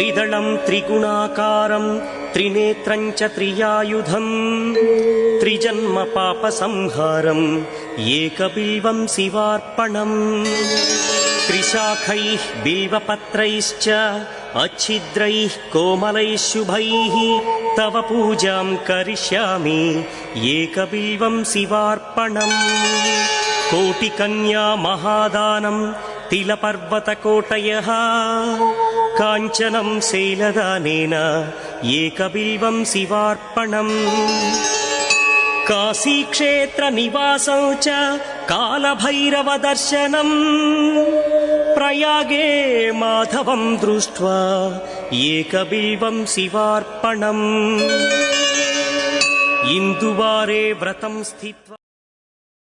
त्रिदलम् त्रिगुणाकारम् त्रिनेत्रम् च त्रियायुधम् त्रिजन्म पापसंहारम् एकबिल्वम् शिवार्पणम् त्रिशाखैः बिल्वपत्रैश्च अच्छिद्रैः कोमलैः शुभैः तव पूजाम् करिष्यामि एकबिल्वम् शिवार्पणम्। कोटिकन्या महादानम् तिलपर्वतकोटयः काञ्चनम् शैलदानेन एकबिल्वम् शिवार्पणम्। काशीक्षेत्रनिवासौ च कालभैरवदर्शनम्। प्रयागे माधवम् दृष्ट्वा एकबिल्वम् शिवार्पणम्। इन्दुवारे व्रतम् स्थित्वा